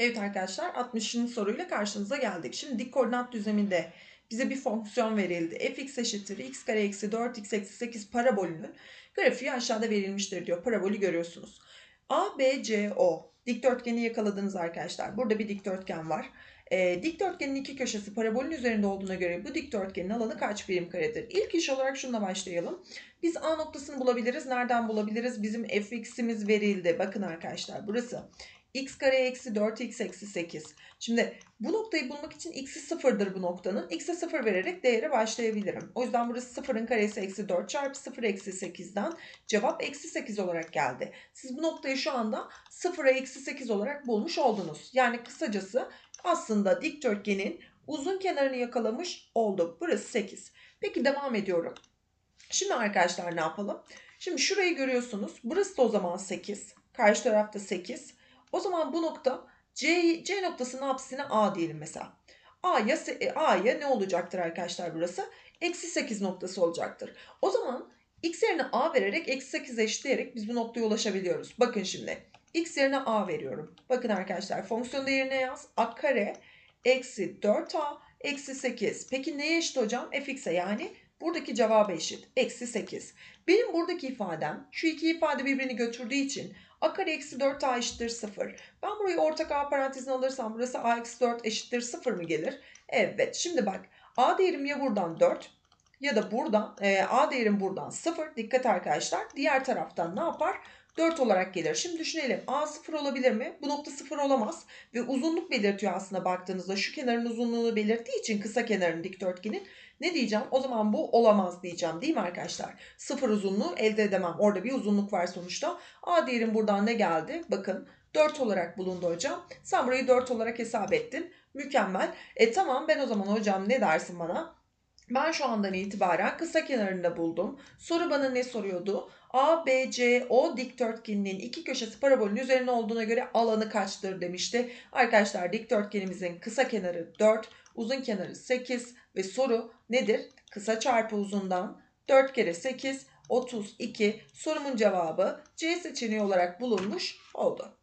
Evet arkadaşlar 60. soruyla karşınıza geldik. Şimdi dik koordinat düzleminde bize bir fonksiyon verildi. fx eşittir x kare eksi 4x eksi 8 parabolünün grafiği aşağıda verilmiştir diyor. Parabolü görüyorsunuz. A, B, C, O dikdörtgeni yakaladınız arkadaşlar. Burada bir dikdörtgen var. E, dikdörtgenin iki köşesi parabolün üzerinde olduğuna göre bu dikdörtgenin alanı kaç birim karedir? İlk iş olarak şununla başlayalım. Biz A noktasını bulabiliriz. Nereden bulabiliriz? Bizim fx'imiz verildi. Bakın arkadaşlar burası x kare eksi 4x eksi 8. Şimdi bu noktayı bulmak için x'i sıfırdır bu noktanın. x'e sıfır vererek değere başlayabilirim. O yüzden burası sıfırın karesi eksi 4 çarpı 0 eksi 8'den cevap eksi 8 olarak geldi. Siz bu noktayı şu anda sıfıra eksi 8 olarak bulmuş oldunuz. Yani kısacası aslında dikdörtgenin uzun kenarını yakalamış olduk. Burası 8. Peki devam ediyorum. Şimdi arkadaşlar ne yapalım? Şimdi şurayı görüyorsunuz. Burası da o zaman 8. Karşı tarafta 8. O zaman bu nokta C, C noktasının apsisine A diyelim mesela. A'ya A'ya ne olacaktır arkadaşlar burası? Eksi 8 noktası olacaktır. O zaman x yerine A vererek eksi 8 eşitleyerek biz bu noktaya ulaşabiliyoruz. Bakın şimdi x yerine A veriyorum. Bakın arkadaşlar fonksiyon değerine yaz. A kare eksi 4A eksi 8. Peki neye eşit hocam? fx'e yani buradaki cevaba eşit. Eksi 8. Benim buradaki ifadem şu iki ifade birbirini götürdüğü için a kare eksi 4a eşittir 0. Ben burayı ortak a parantezine alırsam burası a eksi 4 eşittir 0 mı gelir? Evet. Şimdi bak a değerim ya buradan 4 ya da buradan e, a değerim buradan 0. Dikkat arkadaşlar. Diğer taraftan ne yapar? 4 olarak gelir. Şimdi düşünelim. A 0 olabilir mi? Bu nokta 0 olamaz. Ve uzunluk belirtiyor aslında baktığınızda. Şu kenarın uzunluğunu belirttiği için kısa kenarın dikdörtgenin. Ne diyeceğim? O zaman bu olamaz diyeceğim değil mi arkadaşlar? Sıfır uzunluğu elde edemem. Orada bir uzunluk var sonuçta. A değerim buradan ne geldi? Bakın 4 olarak bulundu hocam. Sen burayı 4 olarak hesap ettin. Mükemmel. E tamam ben o zaman hocam ne dersin bana? Ben şu andan itibaren kısa kenarında buldum. Soru bana ne soruyordu? A, B, C, O dikdörtgeninin iki köşesi parabolün üzerine olduğuna göre alanı kaçtır demişti. Arkadaşlar dikdörtgenimizin kısa kenarı 4, uzun kenarı 8 ve soru nedir? Kısa çarpı uzundan 4 kere 8, 32. Sorumun cevabı C seçeneği olarak bulunmuş oldu.